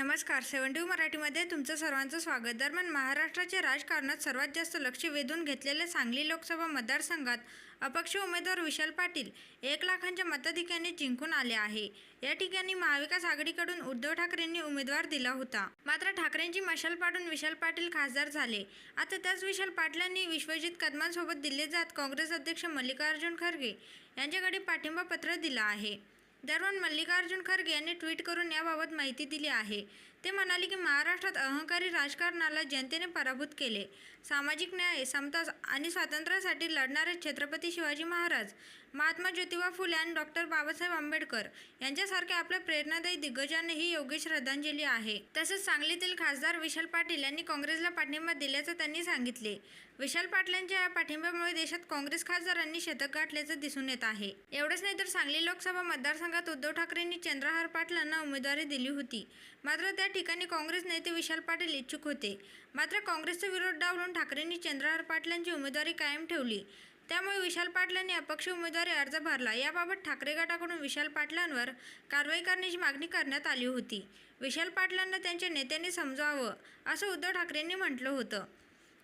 नमस्कार सेवन टी मराठीमध्ये तुमचं सर्वांचं स्वागत. दरम्यान महाराष्ट्राच्या राजकारणात सर्वात जास्त लक्ष वेधून घेतलेल्या सांगली लोकसभा मतदारसंघात अपक्ष उमेदवार विशाल पाटील एक लाखांच्या मताधिक्याने जिंकून आले आहे. या ठिकाणी महाविकास आघाडीकडून उद्धव ठाकरेंनी उमेदवार दिला होता. मात्र ठाकरेंची मशाल पाडून विशाल पाटील खासदार झाले. आता त्याच विशाल पाटलांनी विश्वजित कदमांसोबत दिल्लीत जात काँग्रेस अध्यक्ष मल्लिकार्जुन खरगे यांच्याकडे पाठिंबा पत्र दिलं आहे. दरम्यान मल्लिकार्जुन खरगे यांनी ट्विट करून याबाबत माहिती दिली आहे. ते म्हणाले की महाराष्ट्रात अहंकारी राजकारणाला जनतेने पराभूत केले. सामाजिक न्याय समता आणि स्वातंत्र्यासाठी लढणारे छत्रपती शिवाजी महाराज महात्मा ज्योतिबा फुले आणि डॉक्टर बाबासाहेब आंबेडकर यांच्यासारख्या आपल्या प्रेरणादायी दिग्गजांना ही योग्य श्रद्धांजली आहे. तसेच सांगलीतील खासदार विशाल पाटील यांनी काँग्रेसला पाठिंबा दिल्याचं त्यांनी सांगितले. विशाल पाटलांच्या या पाठिंब्यामुळे देशात काँग्रेस खासदारांनी शतक गाठल्याचं दिसून येत आहे. एवढंच नाही तर सांगली लोकसभा मतदारसंघात उद्धव ठाकरेंनी चंद्रहार पाटलांना उमेदवारी दिली होती. मात्र त्या ठिकाणी काँग्रेस नेते विशाल पाटील इच्छुक होते. मात्र काँग्रेसचा विरोध डावलून ठाकरेंनी चंद्रहार पाटलांची उमेदवारी कायम ठेवली. त्यामुळे विशाल पाटलांनी अपक्ष उमेदवारी अर्ज भरला. याबाबत ठाकरे गटाकडून विशाल पाटलांवर कारवाई करण्याची मागणी करण्यात आली होती. विशाल पाटलांना त्यांच्या नेत्यांनी समजावं असं उद्धव ठाकरेंनी म्हटलं होतं.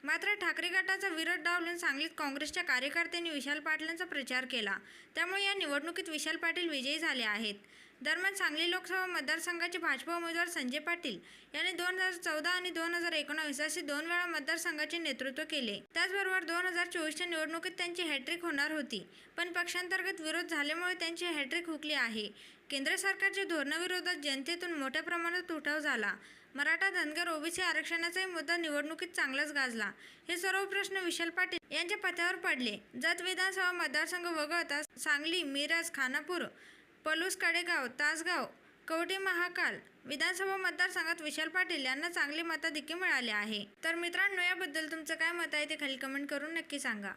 मात्र ठाकरे गटाचा विरोध डावलून सांगलीत काँग्रेसच्या कार्यकर्त्यांनी विशाल पाटलांचा प्रचार केला. त्यामुळे या निवडणुकीत विशाल पाटील विजयी झाले आहेत. दरम्यान सांगली लोकसभा मतदारसंघाचे भाजपा उमेदवार संजय पाटील यांनी दोन हजार चौदा आणि दोन हजार एकोणावीस असे दोन वेळा मतदारसंघाचे नेतृत्व केले. त्याचबरोबर दोन हजार चोवीसच्या निवडणुकीत त्यांची हॅट्रिक होणार होती पण पक्षांतर्गत विरोध झाल्यामुळे त्यांची हॅट्रिक हुकली आहे. केंद्र सरकारच्या धोरणाविरोधात जनतेतून मोठ्या प्रमाणात उठाव झाला. मराठा धनगर ओबीसी आरक्षणाचाही मुद्दा निवडणुकीत चांगलाच गाजला. हे सर्व प्रश्न विशाल पाटील यांच्या पथ्यावर पडले. जत विधानसभा मतदारसंघ वगळता सांगली मिरज खानापूर पलूस कडेगाव तासगाव कवटी महाकाल विधानसभा मतदारसंघात विशाल पाटील यांना चांगली मताधिक्य मिळाले आहे. तर मित्रांनो याबद्दल तुमचं काय मत आहे ते खाली कमेंट करून नक्की सांगा.